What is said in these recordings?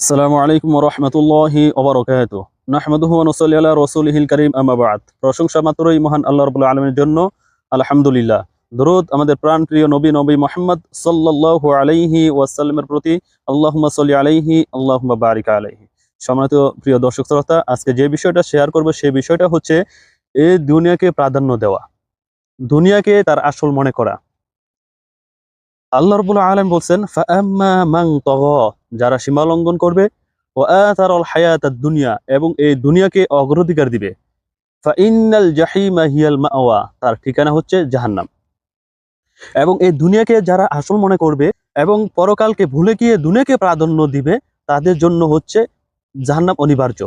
আসসালামু আলাইকুম রহমতুল্লাহি ওবরকাত নাহমাদুহু ওয়া নুসাল্লি আলা রাসূলিহিল কারীম, আম্মা প্রশংসা মাত্রই মহান আল্লাহ রাব্বুল আলমের জন্য, আলহামদুলিল্লাহ। দরুদ, আমাদের প্রাণ প্রিয় নবী নবী মোহাম্মদ সাল্লাল্লাহু আলাইহি ওয়াসাল্লামের প্রতি আল্লাহুম্মা সাল্লি আলাইহি, আল্লাহুম্মা বারিক আলাইহি। সম্মানিত প্রিয় দর্শক শ্রোতা, আজকে যে বিষয়টা শেয়ার করব, সেই বিষয়টা হচ্ছে এই দুনিয়াকে প্রাধান্য দেওয়া। দুনিয়াকে তার আসল মনে করা। আল্লাহ রাব্বুল আলামিন বলছেন যারা সীমা লঙ্ঘন করবে ও আতারাল হায়াত দুনিয়া এবং এই দুনিয়াকে অগ্রাধিকার দিবে। ফাইনাল জাহিমা হিয়াল মাওয়া তার ঠিকানা হচ্ছে জাহান্নাম। এবং এই দুনিয়াকে যারা আসল মনে করবে এবং পরকালকে ভুলে গিয়ে দুনিয়াকে প্রাধান্য দিবে, তাদের জন্য হচ্ছে জাহান্নাম অনিবার্য।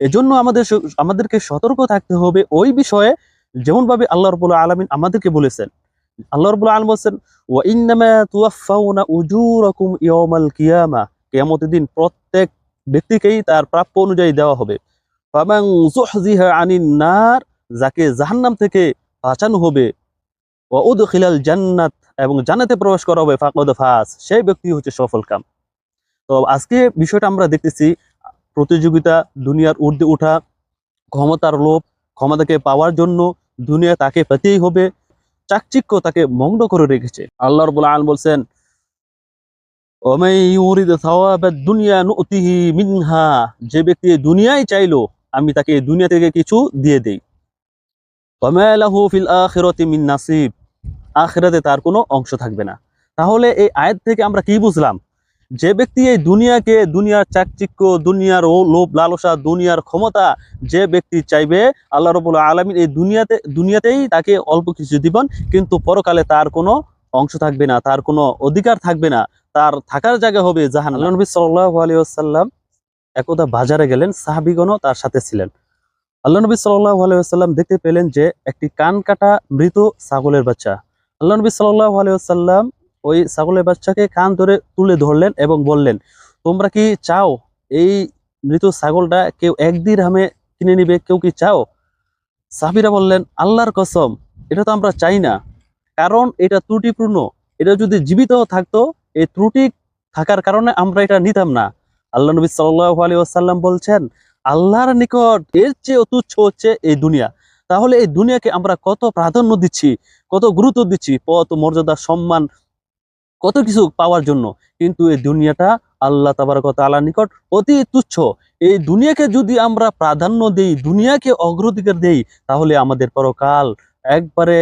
এজন্য আমাদের আমাদেরকে সতর্ক থাকতে হবে ওই বিষয়ে, যেমনভাবে আল্লাহ রবুল আলমিন আমাদেরকে বলেছেন আল্লাহ রবুল আলম বলছেন, ওয়া ইন্নামা দিন প্রত্যেক ব্যক্তিকেই তার প্রাপ্য অনুযায়ী দেওয়া হবে। ফামান যুহজিহা নার যাকে জাহান্নাম থেকে বাঁচানো হবে। উদখিলাল জান্নাত এবং জান্নাতে প্রবেশ করা হবে। ফাকদ ফাস সেই ব্যক্তি হচ্ছে সফল কাম। তো আজকে বিষয়টা আমরা দেখতেছি, প্রতিযোগিতা, দুনিয়ার ঊর্ধ্বে ওঠা, ক্ষমতার লোভ, ক্ষমতাকে পাওয়ার জন্য দুনিয়া তাকে পেতেই হবে। চাকচিক্য তাকে মগ্ন করে রেখেছে। আল্লাহ রবুল্লা আলম বলছেন মিনহা, যে ব্যক্তি দুনিয়ায় চাইলো, আমি তাকে দুনিয়া থেকে কিছু দিয়ে দেই। আখিরাতে তার কোনো অংশ থাকবে না। তাহলে এই আয়াত থেকে আমরা কি বুঝলাম? যে ব্যক্তি এই দুনিয়াকে, দুনিয়ার চাকচিক্য, দুনিয়ার ও লোভ লালসা, দুনিয়ার ক্ষমতা যে ব্যক্তি চাইবে, আল্লাহ রবুল্লা আলমিন এই দুনিয়াতে, দুনিয়াতেই তাকে অল্প কিছু দিবেন, কিন্তু পরকালে তার কোনো অংশ থাকবে না, তার কোনো অধিকার থাকবে না, তার থাকার জায়গা হবে জাহান আল্লাহ নবী সাল্লাহ একদা বাজারে গেলেন, সাহাবিগণও তার সাথে ছিলেন। আল্লাহ নবী সাল্লাহ আলিয়াল্লাম দেখতে পেলেন যে একটি কান কাটা মৃত ছাগলের বাচ্চা। আল্লাহ নবী সাল্লাহ আলিয়াল্লাম ওই ছাগলের বাচ্চাকে কান ধরে তুলে ধরলেন এবং বললেন, তোমরা কি চাও এই মৃত ছাগলটা কেউ এক দিরহামে কিনে নিবে? কেউ কি চাও? সাহাবীরা বললেন, আল্লাহর কসম, এটা তো আমরা চাই না। কারণ এটা ত্রুটিপূর্ণ। এটা যদি জীবিত থাকতো, এই ত্রুটি থাকার কারণে আমরা এটা নিতাম না। আল্লাহ নবী সাল্লাহ আলাইহি ওয়াসাল্লাম বলছেন, আল্লাহর নিকট এর চেয়ে তুচ্ছ হচ্ছে এই দুনিয়া। তাহলে এই দুনিয়াকে আমরা কত প্রাধান্য দিচ্ছি, কত গুরুত্ব দিচ্ছি? পথ, মর্যাদা, সম্মান কত কিছু পাওয়ার জন্য। কিন্তু এই দুনিয়াটা আল্লাহ তাবারক তাআলার নিকট অতি তুচ্ছ। এই দুনিয়াকে যদি আমরা প্রাধান্য দেই, দুনিয়াকে অগ্রাধিকার দেই, তাহলে আমাদের পরকাল একবারে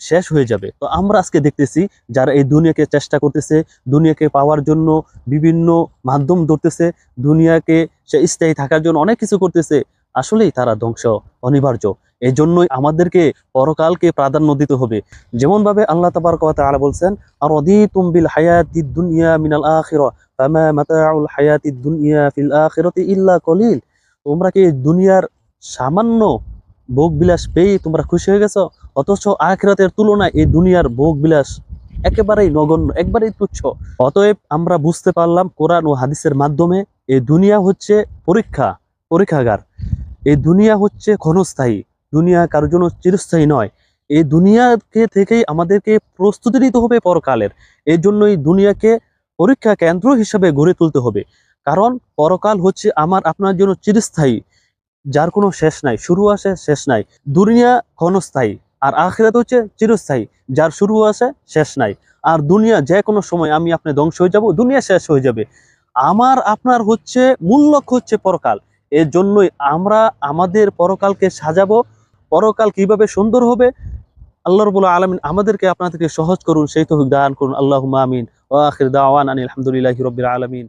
শেষ হয়ে যাবে। তো আমরা আজকে দেখতেছি, যারা এই দুনিয়াকে চেষ্টা করতেছে, দুনিয়াকে পাওয়ার জন্য বিভিন্ন মাধ্যম ধরতেছে, দুনিয়াকে সে স্থায়ী থাকার জন্য অনেক কিছু করতেছে, আসলেই তারা ধ্বংস, অনিবার্য। এই জন্যই আমাদেরকে পরকালকে প্রাধান্য দিতে হবে। যেমন ভাবে আল্লাহ তাবার কথা তাআলা বলছেন আর অদিতুম বিল হায়াতিদ দুনিয়া মিনাল আখিরা হায়াতিদ দুনিয়া ফিল আখিরাতি ইল্লা কলিল। তোমরা কি দুনিয়ার সামান্য ভোগ বিলাস পেয়ে তোমরা খুশি হয়ে গেছো? অথচ আখিরাতের তুলনায় এই দুনিয়ার ভোগ বিলাস একেবারেই নগণ্য, একবারেই তুচ্ছ। অতএব আমরা বুঝতে পারলাম কোরআন ও হাদিসের মাধ্যমে এই দুনিয়া হচ্ছে পরীক্ষা, পরীক্ষাগার। এই দুনিয়া হচ্ছে ক্ষণস্থায়ী। দুনিয়া কারোর জন্য চিরস্থায়ী নয়। এই দুনিয়াকে থেকেই আমাদেরকে প্রস্তুতি নিতে হবে পরকালের। এই জন্যই দুনিয়াকে পরীক্ষা কেন্দ্র হিসাবে গড়ে তুলতে হবে। কারণ পরকাল হচ্ছে আমার, আপনার জন্য চিরস্থায়ী, যার কোনো শেষ নাই, শুরু আসে, শেষ নাই। দুনিয়া ক্ষণস্থায়ী, আর আখেরাত হচ্ছে চিরস্থায়ী, যার শুরু আছে শেষ নাই। আর দুনিয়া যে কোনো সময় আমি আপনি ধ্বংস হয়ে যাব, দুনিয়া শেষ হয়ে যাবে। আমার, আপনার হচ্ছে মূল লক্ষ্য হচ্ছে পরকাল। এর জন্যই আমরা আমাদের পরকালকে সাজাবো পরকাল কীভাবে সুন্দর হবে? আল্লাহ রবুল্লা আলমিন আমাদেরকে আপনাদেরকে সহজ করুন, সেই তো দান করুন। আল্লাহ আমিন। ও আখির দাওয়ান আনিল আলহামদুলিল্লাহ রবিল আলমিন।